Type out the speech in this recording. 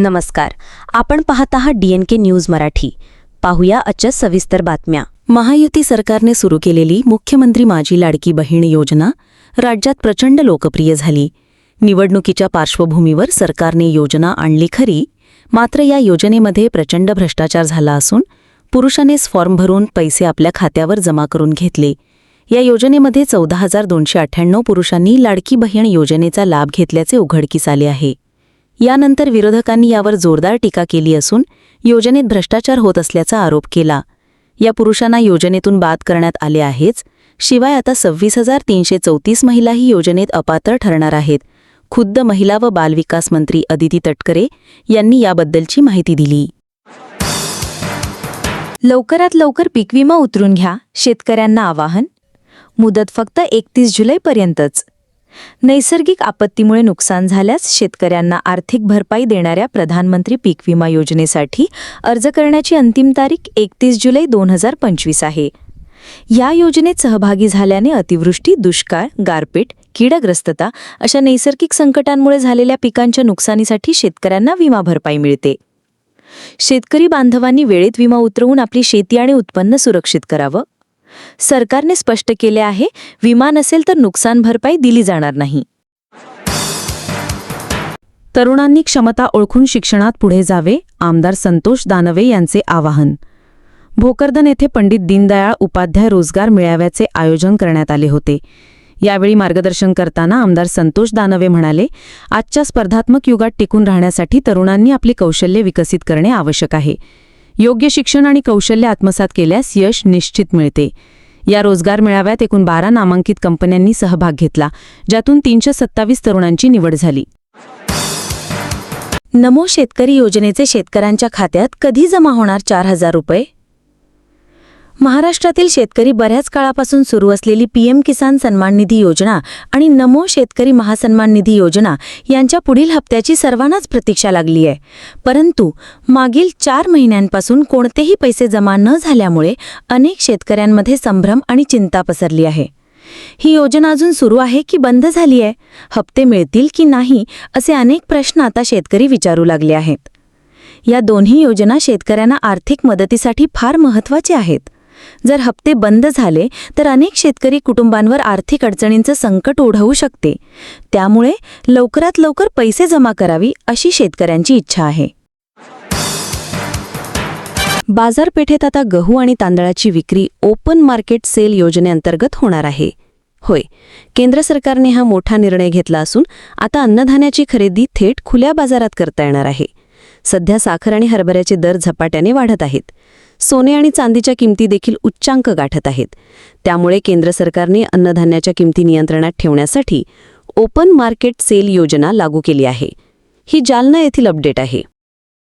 नमस्कार. आपण पाहत आहात डीएनके न्यूज मराठी. पाहूया आजच्या सविस्तर बातम्या. महायुती सरकारने सुरू केलेली मुख्यमंत्री माझी लाडकी बहीण योजना राज्यात प्रचंड लोकप्रिय झाली. निवडणुकीच्या पार्श्वभूमीवर सरकारने योजना आणली खरी मात्र या योजनेमध्ये प्रचंड भ्रष्टाचार झाला असून पुरुषानेच फॉर्म भरून पैसे आपल्या खात्यावर जमा करून घेतले. या योजनेमध्ये चौदा हजार दोनशे अठ्ठ्याण्णव पुरुषांनी लाडकी बहीण योजनेचा लाभ घेतल्याचे उघडकीस आले आहे. यानंतर विरोधकांनी यावर जोरदार टीका केली असून योजनेत भ्रष्टाचार होत असल्याचा आरोप केला. या पुरुषांना योजनेतून बाद करण्यात आले आहेच शिवाय आता सव्वीस हजार तीनशे चौतीस महिलाही योजनेत अपात्र ठरणार आहेत. खुद्द महिला व बालविकास मंत्री अदिती तटकरे यांनी याबद्दलची माहिती दिली. लवकरात लवकर पीक विमा उतरून घ्या शेतकऱ्यांना आवाहन. मुदत फक्त एकतीस जुलैपर्यंतच. नैसर्गिक आपत्तीमुळे नुकसान झाल्यास शेतकऱ्यांना आर्थिक भरपाई देणाऱ्या प्रधानमंत्री पीक विमा योजनेसाठी अर्ज करण्याची अंतिम तारीख एकतीस जुलै दोन हजार पंचवीस आहे. या योजनेत सहभागी झाल्याने अतिवृष्टी दुष्काळ गारपीट कीडग्रस्तता अशा नैसर्गिक संकटांमुळे झालेल्या पिकांच्या नुकसानीसाठी शेतकऱ्यांना विमा भरपाई मिळते. शेतकरी बांधवांनी वेळेत विमा उतरवून आपली शेती आणि उत्पन्न सुरक्षित करावं. सरकारने स्पष्ट केले आहे विमा नसेल तर नुकसान भरपाई दिली जाणार नाही. तरुणांनी क्षमता ओळखून शिक्षणात पुढे जावे आमदार संतोष दानवे यांचे आवाहन. भोकरदन येथे पंडित दीनदयाळ उपाध्याय रोजगार मेळाव्याचे आयोजन करण्यात आले होते. यावेळी मार्गदर्शन करताना आमदार संतोष दानवे म्हणाले आजच्या स्पर्धात्मक युगात टिकून राहण्यासाठी तरुणांनी आपली कौशल्ये विकसित करणे आवश्यक आहे. योग्य शिक्षण आणि कौशल्य आत्मसात केल्यास यश निश्चित मिळते. या रोजगार मेळाव्यात एकूण बारा नामांकित कंपन्यांनी सहभाग घेतला ज्यातून तीनशे सत्तावीस तरुणांची निवड झाली. नमो शेतकरी योजनेचे शेतकऱ्यांच्या खात्यात कधी जमा होणार चार हजार रुपये? महाराष्ट्रातील शेतकरी बऱ्याच काळापासून सुरू असलेली पीएम किसान सन्मान निधी योजना आणि नमो शेतकरी महासन्मान निधी योजना यांच्या पुढील हप्त्याची सर्वांनाच प्रतीक्षा लागली आहे. परंतु मागील चार महिन्यांपासून कोणतेही पैसे जमा न झाल्यामुळे अनेक शेतकऱ्यांमध्ये संभ्रम आणि चिंता पसरली आहे. ही योजना अजून सुरू आहे की बंद झाली आहे? हप्ते मिळतील की नाही असे अनेक प्रश्न आता शेतकरी विचारू लागले आहेत. या दोन्ही योजना शेतकऱ्यांना आर्थिक मदतीसाठी फार महत्त्वाचे आहेत. जर हप्ते बंद झाले तर अनेक शेतकरी कुटुंबांवर आर्थिक अडचणींचं संकट ओढवू शकते. त्यामुळे लवकरात लवकर पैसे जमा करावी अशी शेतकऱ्यांची इच्छा आहे. बाजारपेठेत आता गहू आणि तांदळाची विक्री ओपन मार्केट सेल योजनेअंतर्गत होणार आहे. होय केंद्र सरकारने हा मोठा निर्णय घेतला असून आता अन्नधान्याची खरेदी थेट खुल्या बाजारात करता येणार आहे. सध्या साखर आणि हरभऱ्याचे दर झपाट्याने वाढत आहेत. सोने आणि चांदीच्या किमती देखील उच्चांक गाठत आहेत. त्यामुळे केंद्र सरकारने अन्नधान्याच्या किमती नियंत्रणात ठेवण्यासाठी ओपन मार्केट सेल योजना लागू केली आहे. ही जालना येथील अपडेट आहे.